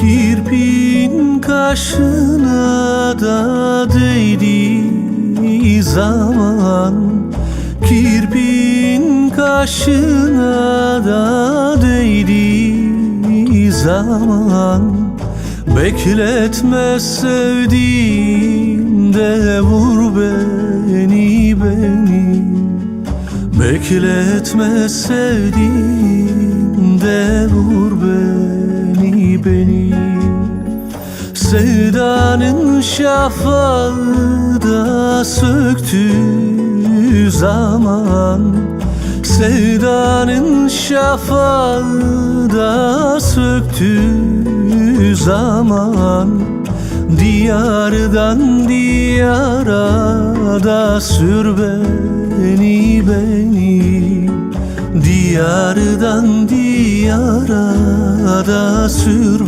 Kirpin kaşına da değdiği zaman. Kirpin kaşına da değdiği zaman. Bekletme sevdiğimde vur beni beni. Bekletme sevdiğimde beni. Sevdanın şafağı da söktüğü zaman. Sevdanın şafağı da söktüğü zaman. Diyardan diyara da sür beni beni. Diyardan diyara da sür